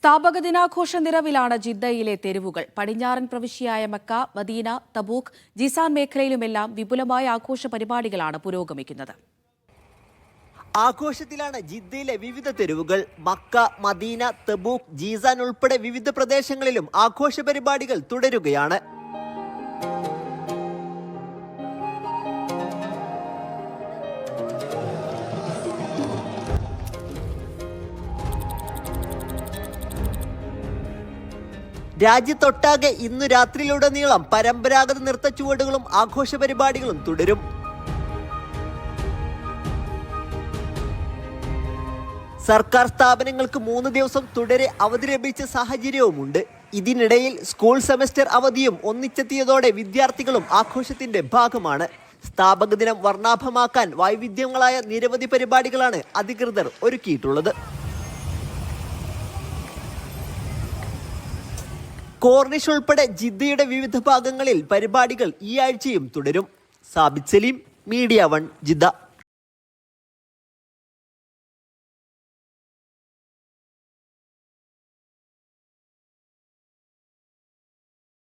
സ്ഥാപക ദിനാഘോഷ നിറവിലാണ് ജിദ്ദയിലെ തെരുവുകൾ. പടിഞ്ഞാറൻ പ്രവിശ്യയായ മക്ക മദീന തബൂക്ക് ജിസാൻ മേഖലയിലുമെല്ലാം വിപുലമായ ആഘോഷ പരിപാടികളാണ് പുരോഗമിക്കുന്നത്. ആഘോഷത്തിലാണ് ജിദ്ദയിലെ വിവിധ തെരുവുകൾ മക്ക മദീന തബൂക്ക് ജീസാൻ ഉൾപ്പെടെ വിവിധ പ്രദേശങ്ങളിലും ആഘോഷ പരിപാടികൾ തുടരുകയാണ്. രാജ്യത്തൊട്ടാകെ ഇന്നു രാത്രിയിലുടനീളം പരമ്പരാഗത നൃത്ത ചുവടുകളും ആഘോഷ പരിപാടികളും തുടരും. സർക്കാർ സ്ഥാപനങ്ങൾക്ക് മൂന്ന് ദിവസം തുടരെ അവധി ലഭിച്ച സാഹചര്യവുമുണ്ട്. ഇതിനിടയിൽ സ്കൂൾ സെമസ്റ്റർ അവധിയും ഒന്നിച്ചെത്തിയതോടെ വിദ്യാർത്ഥികളും ആഘോഷത്തിന്റെ ഭാഗമാണ്. സ്ഥാപക ദിനം വർണാഭമാക്കാൻ വൈവിധ്യങ്ങളായ നിരവധി പരിപാടികളാണ് അധികൃതർ ഒരുക്കിയിട്ടുള്ളത്. കോർണിഷ് ഉൾപ്പെടെ ജിദ്ദയുടെ വിവിധ ഭാഗങ്ങളിൽ പരിപാടികൾ ഈ ആഴ്ചയും തുടരും. Sabith Saleem Media One Jeddah.